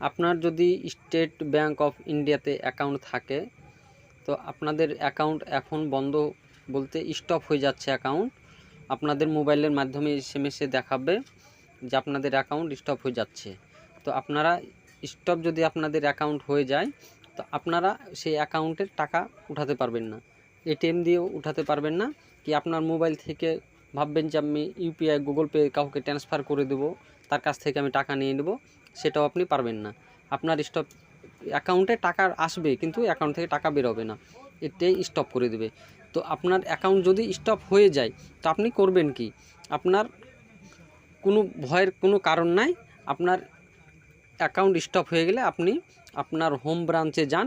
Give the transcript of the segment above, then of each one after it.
আপনার যদি State Bank of ইন্ডিয়াতে অ্যাকাউন্ট থাকে, তো আপনাদের অ্যাকাউন্ট এখন বন্ধ বলতে স্টপ হয়ে যাচ্ছে অ্যাকাউন্ট। আপনাদের মোবাইলের মাধ্যমে এস এম এসে দেখাবে যে আপনাদের অ্যাকাউন্ট স্টপ হয়ে যাচ্ছে। তো আপনারা স্টপ যদি আপনাদের অ্যাকাউন্ট হয়ে যায়, তো আপনারা সেই অ্যাকাউন্টের টাকা উঠাতে পারবেন না। এটিএম দিয়েও উঠাতে পারবেন না, কি আপনার মোবাইল থেকে ভাববেন যে আমি ইউপিআই, গুগল পে কাউকে ট্রান্সফার করে দেবো, তার কাছ থেকে আমি টাকা নিয়ে নেব, সেটাও আপনি পারবেন না। আপনার স্টপ অ্যাকাউন্টে টাকা আসবে, কিন্তু অ্যাকাউন্ট থেকে টাকা বেরোবে না। এটাই স্টপ করে দেবে। তো আপনার অ্যাকাউন্ট যদি স্টপ হয়ে যায়, তো আপনি করবেন কি? আপনার কোনো ভয়ের কোনো কারণ নাই। আপনার অ্যাকাউন্ট স্টপ হয়ে গেলে আপনি আপনার হোম ব্রাঞ্চে যান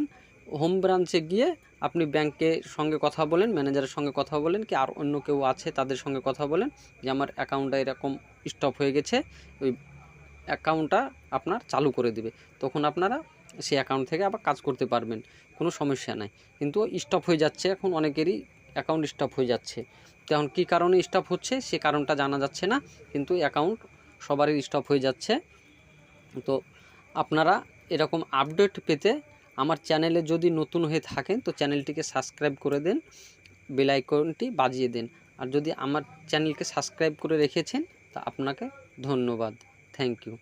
হোম ব্রাঞ্চে গিয়ে আপনি ব্যাংকের সঙ্গে কথা বলেন ম্যানেজারের সঙ্গে কথা বলেন কি আর অন্য কেউ আছে তাদের সঙ্গে কথা বলেন, যে আমার অ্যাকাউন্টটা এরকম স্টপ হয়ে গেছে, ওই অ্যাকাউন্টটা আপনার চালু করে দিবে। তখন আপনারা সেই অ্যাকাউন্ট থেকে আবার কাজ করতে পারবেন, কোনো সমস্যা নাই। কিন্তু স্টপ হয়ে যাচ্ছে, এখন অনেকেরই অ্যাকাউন্ট স্টপ হয়ে যাচ্ছে। তো এখন কী কারণে স্টপ হচ্ছে, সে কারণটা জানা যাচ্ছে না, কিন্তু অ্যাকাউন্ট সবারই স্টপ হয়ে যাচ্ছে। তো আপনারা এরকম আপডেট পেতে আমার চ্যানেলে যদি নতুন হয়ে থাকেন, তো চ্যানেলটিকে সাবস্ক্রাইব করে দেন, বেল আইকনটি বাজিয়ে দেন। আর যদি আমার চ্যানেলকে সাবস্ক্রাইব করে রেখেছেন, তা আপনাকে ধন্যবাদ। Thank you.